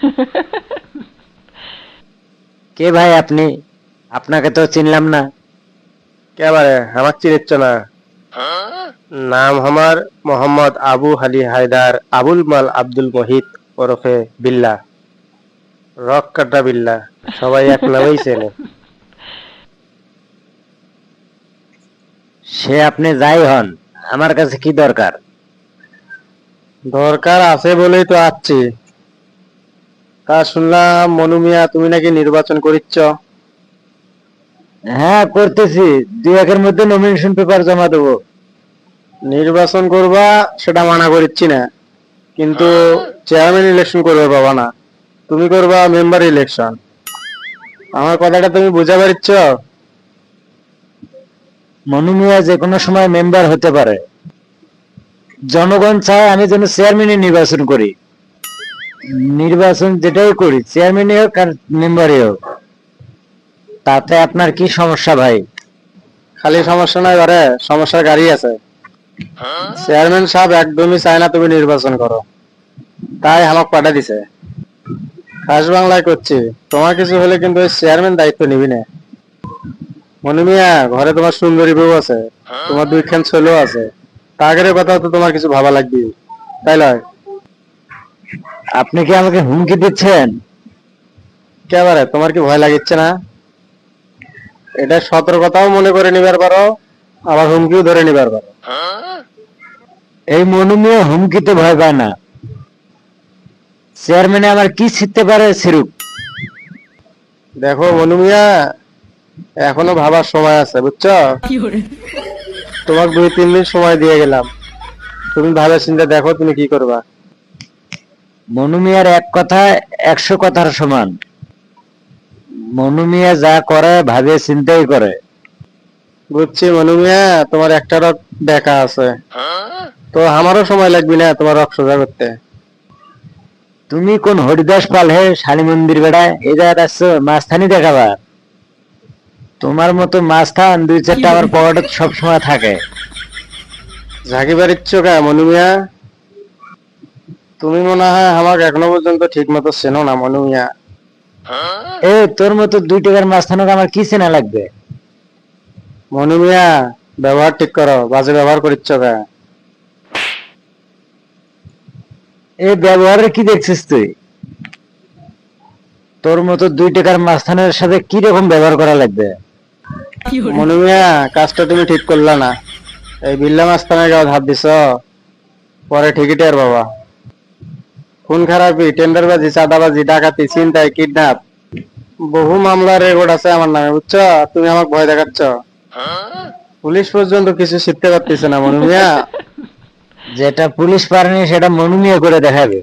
কে ভাই আপনি? আপনাকে তো চিনলাম না। কেবারে আমার চিনিচ্ছ না। নাম আমার মোহাম্মদ আবু হালি হায়দার আবুল মাল আব্দুল মহিত ওরফে বিল্লা। রক কাটা বিল্লা। সবাই এক নামেই চেনে। সে আপনি যাই হন আমার কাছে কি দরকার? দরকার আছে বলেই তো আসছি। তা শুনলাম মনু মিয়া তুমি নাকি নির্বাচন করিচ্ছ? হ্যাঁ করতেছি। দুই একের মধ্যে নমিনেশন পেপার জমা দেবো। নির্বাচন করবা সেটা মানা করিচ্ছি না। কিন্তু চেয়ারম্যান ইলেকশন করবে বাবা না। তুমি করবা মেম্বার ইলেকশন আমার কথাটা তুমি বুঝা পারিচ্ছ? মনু মিয়া যে কোনো সময় মেম্বার হতে পারে। জনগণ চায় আমি যেন চেয়ারম্যানই নির্বাচন করি। নির্বাচন যেটাই করি চেয়ারম্যানই হোক আর মেম্বারই হোক, তাতে আপনার কি সমস্যা ভাই? খালি সমস্যা নাই ঘরে, সমস্যার গাড়ি আছে। চেয়ারম্যান সাহেব একদমই চায় না তুমি নির্বাচন করো। তাই আমাক পাঠা দিছে। খাস বাংলায় করছি, তোমার কিছু হলে কিন্তু চেয়ারম্যান দায়িত্ব নিবি না। মনে মিয়া, ঘরে তোমার সুন্দরী বউ আছে, তোমার দুইখান ছেলেও আছে। তাগের কথা তো তোমার কিছু ভাবা লাগবে। তাই লয়। আপনি কি আমাকে হুমকি দিচ্ছেন? কেবারে তোমার কি ভয় লাগিচ্ছে না? এটা সতর্কতাও মনে করে নিবার পারো আবার হুমকিও ধরে নিবার পারো। এই মনু মিয়া হুমকিতে ভয় পায় না। চেয়ারম্যানে আমার কি শিখতে পারে সেরুক দেখো মনুমিয়া এখনও ভাবার সময় আছে বুঝছ? তোমার দুই তিন দিন সময় দিয়ে গেলাম। তুমি ভালো চিন্তা দেখো তুমি কি করবা। মনু মিয়ার এক কথা একশো কথার সমান। মনুমিয়া যা করে ভাবে চিন্তাই করে। বুঝছি মনু মিয়া তোমার একটা রক দেখা আছে। তো আমারও সময় লাগবে না তোমার রক সোজা করতে। তুমি কোন হরিদাস পাল হে শালী মন্দির বেড়ায়? এই জায়গায় আসছো মাঝখানি দেখাবার তোমার মতো মাঝখান দুই চারটা আমার পকেটে সবসময় থাকে। ঝাঁকি বাড়িচ্ছ কা মনু মিয়া? তুমি মনে হয় আমাকে এখনও পর্যন্ত ঠিক মতো চেনো না, মনু মিয়া। এ, তোর মতো দুই টাকার মাছ মাঝখানে আমার কি চেনা লাগবে? মনু মিয়া, ব্যবহার ঠিক করো, বাজে ব্যবহার করিচ্ছ এই ব্যবহারে কি দেখছিস তুই? তোর মতো দুই টাকার মাঝখানের সাথে কি রকম ব্যবহার করা লাগবে? মনু মিয়া, কাজটা তুমি ঠিক করলা না। এই বিল্লা মাস্তানের গায়ে হাত দিছ। পরে ঠিকই টের বাবা খুন খারাপি, টেন্ডারবাজি, চাঁদাবাজি, ডাকাতি চিন্তায় কিডন্যাপ। বহু মামলার রেকর্ড আছে আমার নামে, বুঝছ? তুমি আমাকে ভয় দেখাচ্ছ। পুলিশ পর্যন্ত কিছু শিখতে পারতেছে না, মনু মিয়া। যেটা পুলিশ পারেনি, সেটা মনু মিয়া করে দেখাবে।